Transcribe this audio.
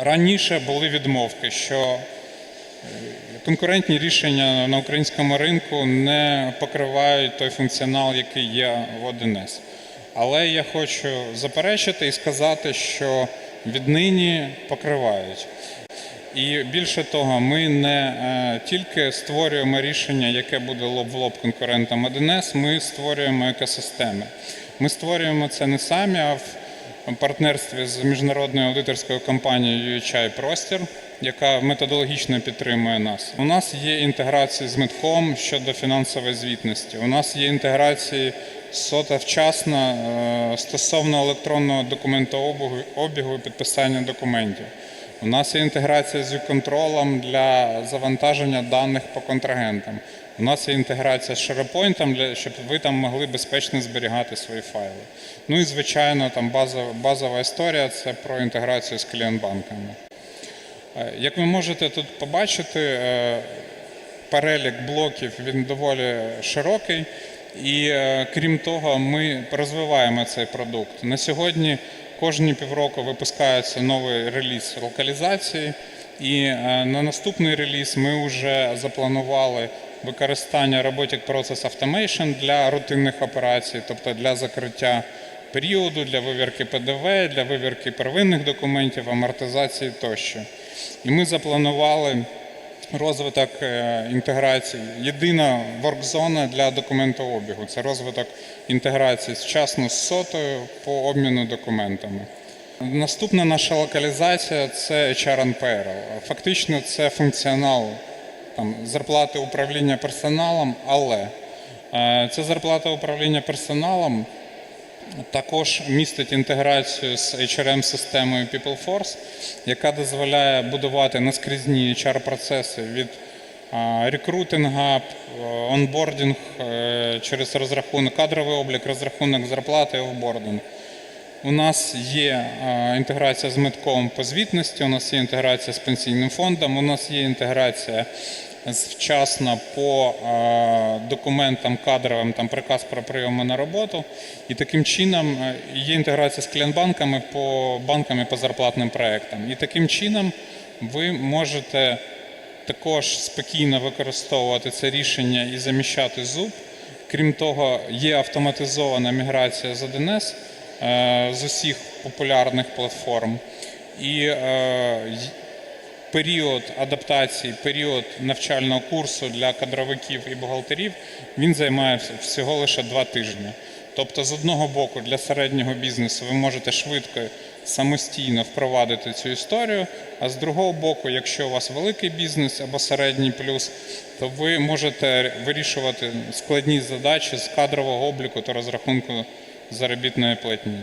раніше були відмовки, що е, конкурентні рішення на українському ринку не покривають той функціонал, який є в 1С. Але я хочу заперечити і сказати, що віднині покривають. І більше того, ми не е, тільки створюємо рішення, яке буде лоб в лоб конкурентам 1С, ми створюємо екосистеми. Ми створюємо це не самі, а в партнерстві з міжнародною аудиторською компанією UHI Простір, яка методологічно підтримує нас. У нас є інтеграції з митком щодо фінансової звітності. У нас є інтеграції сота вчасно е, стосовно електронного документообігу обігу і підписання документів. У нас є інтеграція з юконтролем для завантаження даних по контрагентам. У нас є інтеграція з SharePoint, щоб ви там могли безпечно зберігати свої файли. Ну і звичайно, там базова, базова історія це про інтеграцію з клієнтбанками. Е, Як ви можете тут побачити, е, перелік блоків він доволі широкий, і е, крім того, ми розвиваємо цей продукт. На сьогодні кожні півроку випускається новий реліз локалізації, і е, на наступний реліз ми вже запланували використання Robotic Process Automation для рутинних операцій, тобто для закриття періоду, для вивірки ПДВ, для вивірки первинних документів, амортизації тощо. І ми запланували розвиток е, інтеграції. Єдина воркзона для документообігу це розвиток інтеграції вчасно з сотою по обміну документами. Наступна наша локалізація це HRNPR. Фактично це функціонал там, зарплати управління персоналом, але е, ця зарплата управління персоналом також містить інтеграцію з HRM-системою PeopleForce, яка дозволяє будувати наскрізні HR-процеси від рекрутинга, п- онбордінг е, через розрахунок, кадровий облік, розрахунок зарплати офбординг. У нас є е, інтеграція з медком по звітності, у нас є інтеграція з пенсійним фондом, у нас є інтеграція вчасно по е, документам кадровим, там приказ про прийоми на роботу. І таким чином е, є інтеграція з клієнтбанками по банками по зарплатним проектам. І таким чином ви можете також спокійно використовувати це рішення і заміщати зуб. Крім того, є автоматизована міграція з 1С е, з усіх популярних платформ. І період адаптації, період навчального курсу для кадровиків і бухгалтерів він займає всього лише два тижні. Тобто, з одного боку, для середнього бізнесу ви можете швидко самостійно впровадити цю історію, а з другого боку, якщо у вас великий бізнес або середній плюс, то ви можете вирішувати складні задачі з кадрового обліку та розрахунку заробітної платні.